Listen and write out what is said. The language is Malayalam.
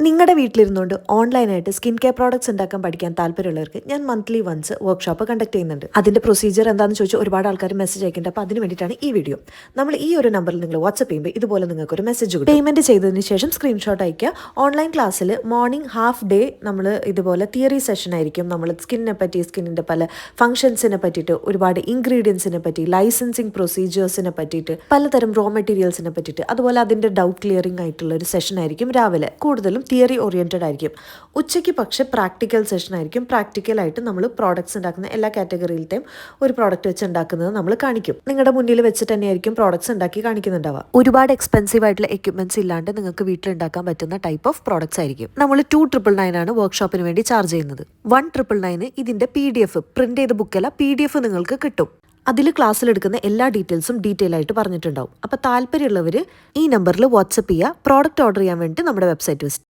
നിങ്ങളുടെ വീട്ടിലിരുന്നുകൊണ്ട് ഓൺലൈനായിട്ട് സ്കിൻ കെയർ പ്രോഡക്ട്സ് ഉണ്ടാക്കാൻ പഠിക്കാൻ താല്പര്യമുള്ളവർക്ക് ഞാൻ മന്ത്ലി വൺസ് വർക്ക്ഷോപ്പ് കണ്ടക്ട് ചെയ്യുന്നുണ്ട്. അതിന്റെ പ്രൊസീജിയർ എന്താണെന്ന് ചോദിച്ചാൽ ഒരുപാട് ആൾക്കാർ മെസ്സേജ് അയക്കേണ്ടത് അപ്പോൾ അതിന് വേണ്ടിയിട്ടാണ് ഈ വീഡിയോ. നമ്മൾ ഈ ഒരു നമ്പറിൽ നിങ്ങൾ വാട്സ്ആപ്പ് ചെയ്യുമ്പോൾ ഇതുപോലെ നിങ്ങൾക്ക് ഒരു മെസ്സേജ് കിട്ടും. പേയ്മെന്റ് ചെയ്തതിന് ശേഷം സ്ക്രീൻഷോട്ട് അയക്കുക ഓൺലൈൻ ക്ലാസ്സിൽ മോർണിംഗ് ഹാഫ് ഡേ നമ്മൾ ഇതുപോലെ തിയറി സെഷൻ ആയിരിക്കും. നമ്മൾ സ്കിന്നിനെ പറ്റി സ്കിന്നിന്റെ പല ഫംഗ്ഷൻസിനെ പറ്റിയിട്ട് ഒരുപാട് ഇൻഗ്രീഡിയൻസിനെ പറ്റി ലൈസൻസിങ് പ്രൊസീജിയേഴ്സിനെ പറ്റിയിട്ട് പലതരം റോ മെറ്റീരിയൽസിനെ പറ്റിയിട്ട് അതുപോലെ അതിന്റെ ഡൗട്ട് ക്ലിയറിംഗ് ആയിട്ടുള്ള ഒരു സെഷൻ ആയിരിക്കും രാവിലെ. കൂടുതലും തിയറി ഓറിയന്റഡ് ആയിരിക്കും. ഉച്ചയ്ക്ക് പക്ഷേ പ്രാക്ടിക്കൽ സെഷൻ ആയിരിക്കും. പ്രാക്ടിക്കലായിട്ട് നമ്മൾ പ്രോഡക്ട്സ് ഉണ്ടാക്കുന്ന എല്ലാ കാറ്റഗറിയിലത്തെയും ഒരു പ്രോഡക്റ്റ് വെച്ച് ഉണ്ടാക്കുന്നത് നമ്മൾ കാണിക്കും. നിങ്ങളുടെ മുന്നിൽ വെച്ചിട്ട് തന്നെയായിരിക്കും പ്രോഡക്ട്സ് ഉണ്ടാക്കി കാണിക്കുന്നുണ്ടാവുക. ഒരുപാട് എക്സ്പെൻസീവ് ആയിട്ടുള്ള എക്യുപ്മെന്റ്സ് ഇല്ലാണ്ട് നിങ്ങൾക്ക് വീട്ടിൽ ഉണ്ടാക്കാൻ പറ്റുന്ന ടൈപ്പ് ഓഫ് പ്രോഡക്ട്സ് ആയിരിക്കും. നമ്മൾ ടു ട്രിപ്പിൾ നയൻ ആണ് വർക്ക്ഷോപ്പിന് വേണ്ടി ചാർജ് ചെയ്യുന്നത്. വൺ ട്രിപ്പിൾ നയന് ഇതിന്റെ പി ഡി എഫ് പ്രിന്റ് ചെയ്ത ബുക്കല്ല പി ഡി എഫ് നിങ്ങൾക്ക് കിട്ടും. അതിൽ ക്ലാസ്സിലെടുക്കുന്ന എല്ലാ ഡീറ്റെയിൽസും ഡീറ്റെയിൽ ആയിട്ട് പറഞ്ഞിട്ടുണ്ടാവും. അപ്പോൾ താല്പര്യമുള്ളവർ ഈ നമ്പറിൽ വാട്സപ്പ് ചെയ്യുക പ്രോഡക്റ്റ് ഓർഡർ ചെയ്യാൻ വേണ്ടി നമ്മുടെ വെബ്സൈറ്റ്